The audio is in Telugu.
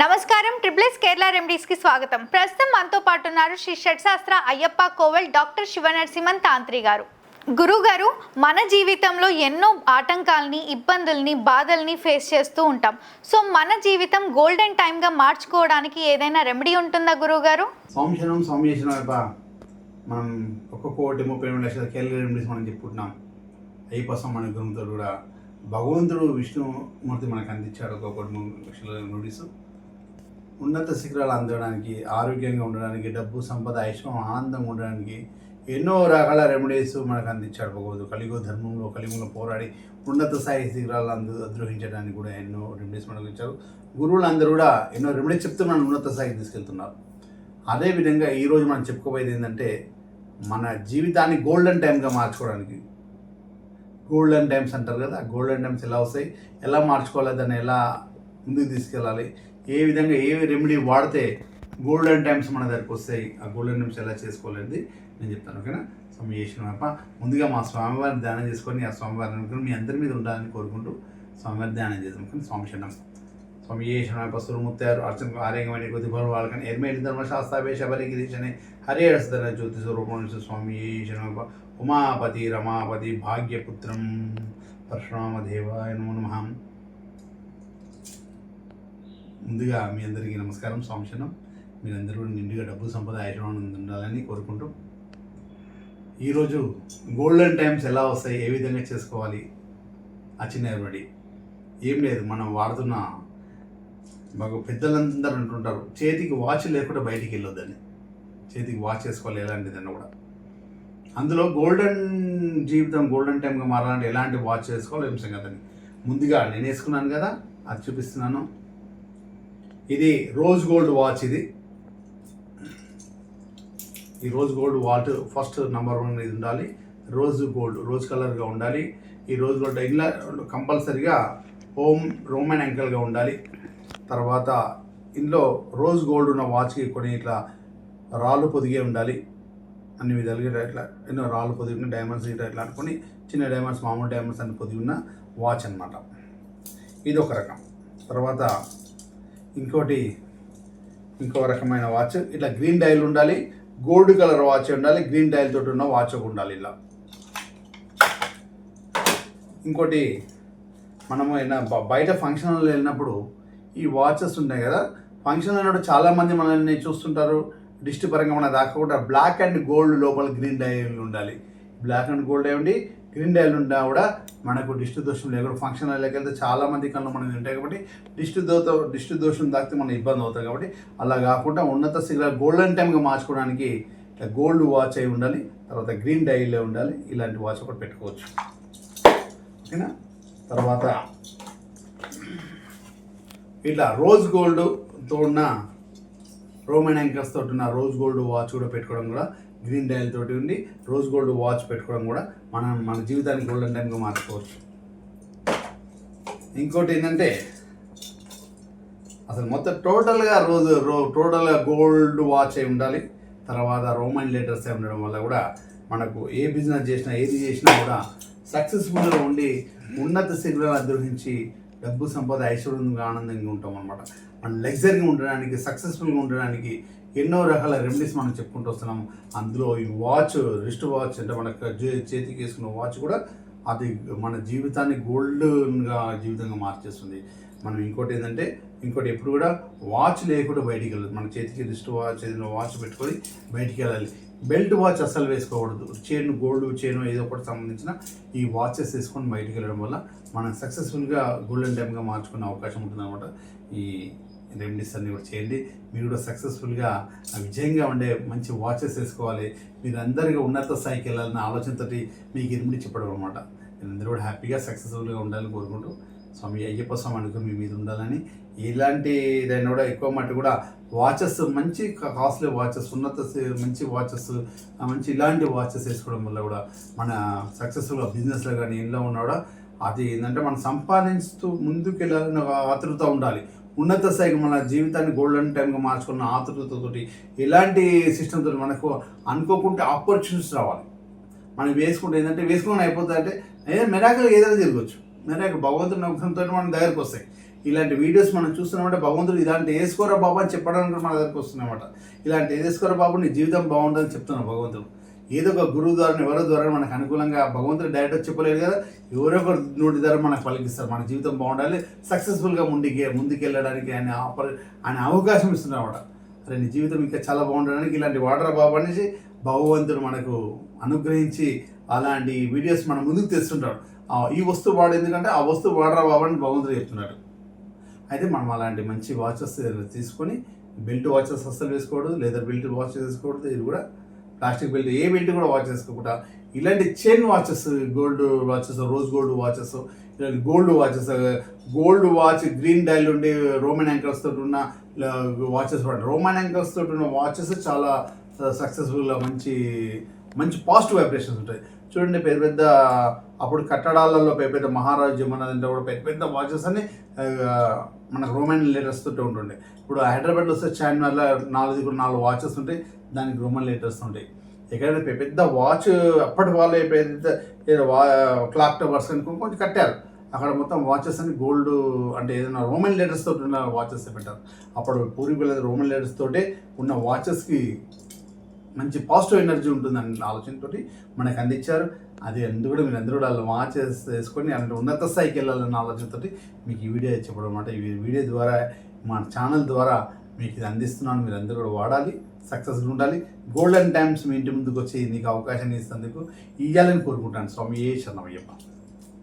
నమస్కారం. ట్రిప్లెస్ కేరళ రెమెడీస్కి స్వాగతం. ప్రస్తుతం మనతో పాటు ఉన్నారు శ్రీ షట్శాస్త్ర అయ్యప్ప కోవల్ డాక్టర్ శివ నరసింహన్ తాంత్రి గారు. గురుగారు మన జీవితంలో ఎన్నో ఆటంకాలని ఇబ్బందుల్ని బాధల్ని ఫేస్ చేస్తూ ఉంటాం. సో మన జీవితం గోల్డెన్ టైమ్గా మార్చుకోవడానికి ఏదైనా రెమెడీ ఉంటుందా గురుగారు సంశనం మనం ఒక్క కోటి ముప్పై రెండు లక్షల కేరళ రెమెడీస్ మనం చెప్పుకుంటున్నాం. అయ్యప్పసం మన గురువుతో కూడా. భగవంతుడు విష్ణుమూర్తి మనకు అందించాడు ఒక కోటి మూడు లక్షల రెమెడీస్ ఉన్నత శిఖరాలు అందడానికి ఆరోగ్యంగా ఉండడానికి డబ్బు సంపద ఐశ్వర్యం ఆనందంగా ఉండడానికి ఎన్నో రకాల రెమెడీస్ మనకు అందించాడు భగవద్దు కలిగో ధర్మంలో కలిగులో పోరాడి ఉన్నత స్థాయి శిఖరాలు అందు అద్రోహించడానికి కూడా ఎన్నో రెమెడీస్ మనకు ఇచ్చారు గురువులు అందరూ కూడా ఎన్నో రెమెడీస్ చెప్తూ మనం ఉన్నత స్థాయికి తీసుకెళ్తున్నారు. అదేవిధంగా ఈరోజు మనం చెప్పుకోబోయేది ఏంటంటే మన జీవితాన్ని గోల్డెన్ టైమ్గా మార్చుకోవడానికి. గోల్డెన్ టైమ్స్ అంటారు కదా గోల్డెన్ టైమ్స్ ఎలా వస్తాయి ఎలా మార్చుకోవాలి దాన్ని ఎలా ముందుకు తీసుకెళ్ళాలి ఏ విధంగా ఏ రెమెడీ వాడితే గోల్డెన్ టైమ్స్ మన దగ్గరికి వస్తాయి ఆ గోల్డెన్ టైమ్స్ ఎలా చేసుకోలేదు నేను చెప్తాను ఓకేనా? స్వామి చేసిన ముందుగా మా స్వామివారిని ధ్యానం చేసుకొని ఆ స్వామివారిని అనుకుని మీ అందరి మీద ఉండాలని కోరుకుంటూ స్వామివారి ధ్యానం చేద్దాం కానీ స్వామి శరణం. స్వామి ఏ సురముత్తారు అర్చన ఆర్యంగమైన కొద్ది బలు వాళ్ళకని ఎర్మేలి ధర్మశాస్త్రాభే శబరిగిరీశనే హరి హరిస్తన జ్యోతి స్వరూపం స్వామి ఏ ఉమాపతి రమాపతి భాగ్యపుత్రం పరశురామదేవాయ నమో నమః. ముందుగా మీ అందరికీ నమస్కారం. సంశనం మీరందరూ నిండుగా డబ్బు సంపద ఐశ్వర్యం ఉండాలని కోరుకుంటూ ఈరోజు గోల్డెన్ టైమ్స్ ఎలా వస్తాయి ఏ విధంగా చేసుకోవాలి ఆ చిన్న ఏం లేదు మనం వాడుతున్న మాకు పెద్దలందరూ అంటుంటారు చేతికి వాచ్ లేకుండా బయటికి వెళ్ళొద్దని. చేతికి వాచ్ చేసుకోవాలి ఎలాంటిదన్న కూడా. అందులో గోల్డెన్ జీవితం గోల్డెన్ టైంగా మారాలంటే ఎలాంటి వాచ్ చేసుకోవాలి ఏం సంగతి ముందుగా నేను వేసుకున్నాను కదా అది చూపిస్తున్నాను. ఇది రోజ్ గోల్డ్ వాచ్ ఇది. ఈ rose gold watch first number one ఇది ఉండాలి. రోజ్ గోల్డ్ రోజ్ కలర్గా ఉండాలి. ఈ రోజ్ గోల్డ్ ఇలా కంపల్సరిగా హోమ్ రోమన్ యాంకల్గా ఉండాలి. తర్వాత ఇందులో రోజ్ గోల్డ్ ఉన్న వాచ్కి కొన్ని ఇట్లా రాళ్ళు పొదిగే ఉండాలి. అన్ని విధాలుగా ఇట్లా ఎన్నో రాళ్ళు పొదిగి ఉన్న డైమండ్స్ ఇట్లా ఇట్లా అనుకొని చిన్న డైమండ్స్ మామూలు డైమండ్స్ అన్ని పొదిగి ఉన్న వాచ్ అనమాట ఇది ఒక రకం. తర్వాత ఇంకోటి ఇంకో రకమైన వాచ్. ఇట్లా గ్రీన్ డైల్ ఉండాలి గోల్డ్ కలర్ వాచ్ ఉండాలి గ్రీన్ డైల్ తోటి ఉన్న వాచ్ ఒక ఉండాలి ఇలా ఇంకోటి మనము ఏదైనా బయట ఫంక్షన్లో వెళ్ళినప్పుడు ఈ వాచెస్ ఉంటాయి కదా ఫంక్షన్ అయినప్పుడు చాలామంది మనల్ని చూస్తుంటారు. డిస్ట్ పరంగా మన దాకా బ్లాక్ అండ్ గోల్డ్ లోపల గ్రీన్ డైల్ ఉండాలి. బ్లాక్ అండ్ గోల్డ్ ఉండి గ్రీన్ డైల్ ఉన్నా కూడా మనకు డిస్ట్ దోషం లేకుండా ఫంక్షన్ వెళ్తే చాలా మంది కళ్ళు మనకి ఉంటాయి కాబట్టి డిస్ట్ దోత డిస్ట్ దోషం తాకితే మనం ఇబ్బంది అవుతుంది కాబట్టి అలా కాకుండా ఉన్నత శిఖర గోల్డెన్ టైమ్గా మార్చుకోవడానికి ఇట్లా గోల్డ్ వాచ్ అయి ఉండాలి తర్వాత గ్రీన్ డైలే ఉండాలి ఇలాంటి వాచ్ ఒకటి పెట్టుకోవచ్చు. ఓకేనా? తర్వాత ఇట్లా రోజ్ గోల్డ్తో ఉన్న రోమన్ యాంకర్స్ తోటి ఉన్న రోజ్ గోల్డ్ వాచ్ కూడా పెట్టుకోవడం కూడా గ్రీన్ డయల్ తోటి ఉండి రోజ్ గోల్డ్ వాచ్ పెట్టుకోవడం కూడా మనం మన జీవితాన్ని గోల్డెన్ టైంగా మార్చుకోవచ్చు. ఇంకోటి ఏంటంటే అసలు మొత్తం టోటల్గా రోజు రో టోటల్గా గోల్డ్ వాచ్ అయి ఉండాలి. తర్వాత రోమన్ లెటర్స్ అయి ఉండడం వల్ల కూడా మనకు ఏ బిజినెస్ చేసినా ఏది చేసినా కూడా సక్సెస్ఫుల్గా ఉండి ఉన్నత శిఖరాలు అధిరోహించి డబ్బు సంపద ఐశ్వర్యంగా ఆనందంగా ఉంటాం అనమాట లగ్జరీగా ఉండడానికి సక్సెస్ఫుల్గా ఉండడానికి ఎన్నో రకాల రెమెడీస్ మనం చెప్పుకుంటూ వస్తున్నాం అందులో ఈ వాచ్ రిస్ట్ వాచ్ అంటే మనకు చేతికి వేసుకున్న వాచ్ కూడా అది మన జీవితాన్ని గోల్డ్గా జీవితంగా మార్చేస్తుంది. మనం ఇంకోటి ఏంటంటే ఇంకోటి ఎప్పుడు కూడా వాచ్ లేకుండా బయటికి వెళ్ళదు. మన చేతికి రిస్ట్ వాచ్ ఏదైనా వాచ్ పెట్టుకొని బయటికి వెళ్ళాలి. బెల్ట్ వాచ్ అస్సలు వేసుకోకూడదు. చైన్ గోల్డ్ చైన్ ఏదో ఒకటి సంబంధించిన ఈ వాచెస్ వేసుకొని బయటికి వెళ్ళడం వల్ల మనం సక్సెస్ఫుల్గా గోల్డెన్ టైమ్గా మార్చుకునే అవకాశం ఉంటుంది అనమాట ఈ రెమెడీస్ అన్నీ కూడా చేయండి. మీరు కూడా సక్సెస్ఫుల్గా విజయంగా ఉండే మంచి వాచెస్ వేసుకోవాలి. మీరు ఉన్నత స్థాయికి వెళ్ళాలన్న ఆలోచనతోటి మీకు ఇరుముడి చెప్పడం అనమాట మీరందరూ కూడా హ్యాపీగా సక్సెస్ఫుల్గా ఉండాలని కోరుకుంటూ స్వామి అయ్యప్ప స్వామి అనుకుని మీ మీద ఉండాలని. ఇలాంటి దాన్ని కూడా ఎక్కువ మట్టు కూడా వాచెస్ మంచి కాస్ట్లీ వాచెస్ ఉన్నత మంచి వాచెస్ మంచి ఇలాంటి వాచెస్ వేసుకోవడం వల్ల కూడా మన సక్సెస్ఫుల్గా బిజినెస్లో కానీ ఇంట్లో ఉన్నా కూడా అది ఏంటంటే మనం సంపాదించుతూ ముందుకు వెళ్ళాలని ఆతృత ఉండాలి. ఉన్నత స్థాయికి మన జీవితాన్ని గోల్డెన్ టైంగా మార్చుకున్న ఆతృతతోటి ఇలాంటి సిస్టమ్తో మనకు అనుకోకుంటే ఆపర్చునిటీస్ రావాలి. మనం వేసుకుంటే ఏంటంటే వేసుకొని అయిపోతుంది అంటే ఏ మెరాకల్ ఏదైనా తిరగచ్చు. మెరాకల్ భగవంతుడి నమ్మకంతో మనం దగ్గరకు వస్తాయి. ఇలాంటి వీడియోస్ మనం చూస్తున్నామంటే భగవంతుడు ఇలాంటి వేసుకోరా బాబు అని చెప్పడానికి మన దగ్గరకు వస్తున్నామట ఇలాంటి వేసుకోరా బాబు నీ జీవితం బాగుంటుందని చెప్తున్నాను భగవంతుడు. ఏదో ఒక గురువు ద్వారా ఎవరో ద్వారా మనకు అనుకూలంగా భగవంతుడు డైరెక్ట్ చెప్పలేరు కదా. ఎవరో ఒకరు నోటి ద్వారా మనకు పలికిస్తారు మన జీవితం బాగుండాలి సక్సెస్ఫుల్గా ముందుకి ముందుకెళ్ళడానికి ఆయన ఆపర్ ఆయన అవకాశం ఇస్తున్నామట అరే నీ జీవితం ఇంకా చాలా బాగుండడానికి ఇలాంటి వాటర్ బాబు అనేసి భగవంతుడు మనకు అనుగ్రహించి అలాంటి వీడియోస్ మన ముందుకు తెస్తుంటాడు. ఈ వస్తువు వాడు ఎందుకంటే ఆ వస్తువు వాడరా బాబు అని భగవంతుడు చెప్తున్నాడు. అయితే మనం అలాంటి మంచి వాచెస్ తీసుకొని బెల్ట్ వాచెస్ అస్సలు వేసుకోకూడదు లేదా బెల్ట్ వాచ్ వేసుకోకూడదు ఇది కూడా ప్లాస్టిక్ బెల్ట్ ఏ బెల్ట్ కూడా వాచ్ చేసుకోకుండా ఇలాంటి chain watches gold watches rose gold watches ఇలాంటి gold watches gold watch green dial ఉండి రోమన్ యాంకర్స్ తోటి ఉన్న వాచెస్ వాడు రోమన్ యాంకర్స్ తోటి ఉన్న వాచెస్ చాలా సక్సెస్ఫుల్గా మంచి మంచి పాజిటివ్ వైబ్రేషన్స్ ఉంటాయి. చూడండి పెద్ద పెద్ద అప్పుడు కట్టడాలలో పెద్ద పెద్ద మహారాజ్యం అన్నది కూడా పెద్ద పెద్ద వాచెస్ అని మనకు రోమన్ లెటర్స్ తోటి ఉంటుండే. ఇప్పుడు హైదరాబాద్లో వస్తే చార్మినార్లో నాలుగు నాలుగు వాచెస్ ఉంటాయి దానికి రోమన్ లెటర్స్ ఉంటాయి. ఎక్కడైనా పెద్ద వాచ్ అప్పటి వాళ్ళు పెద్ద వా క్లాక్ టవర్స్ అని కొంచెం కట్టారు. అక్కడ మొత్తం వాచెస్ అని గోల్డ్ అంటే ఏదైనా రోమన్ లెటర్స్ తోటి ఉన్న వాచెస్ పెట్టారు. అప్పుడు పూర్వీకుల రోమన్ లెటర్స్ తోటే ఉన్న వాచెస్కి మంచి పాజిటివ్ ఎనర్జీ ఉంటుందని ఆలోచనతో మనకు అందించారు. అది అందరూ కూడా మీరు అందరూ కూడా వాళ్ళు వాచ్ వేసుకొని అలాంటి ఉన్నత స్థాయికి వెళ్ళాలన్న ఆలోచనతో మీకు ఈ వీడియో చెప్పడం అనమాట ఈ వీడియో ద్వారా మా ఛానల్ ద్వారా మీకు ఇది అందిస్తున్నాను. మీరు అందరూ కూడా వాడాలి సక్సెస్ఫుల్ ఉండాలి. గోల్డెన్ టైమ్స్ మీ ఇంటి ముందుకు వచ్చి నీకు అవకాశాన్ని ఇస్తేందుకు ఇవ్వాలని కోరుకుంటాను. స్వామి ఏ శరణమయ్యప్ప.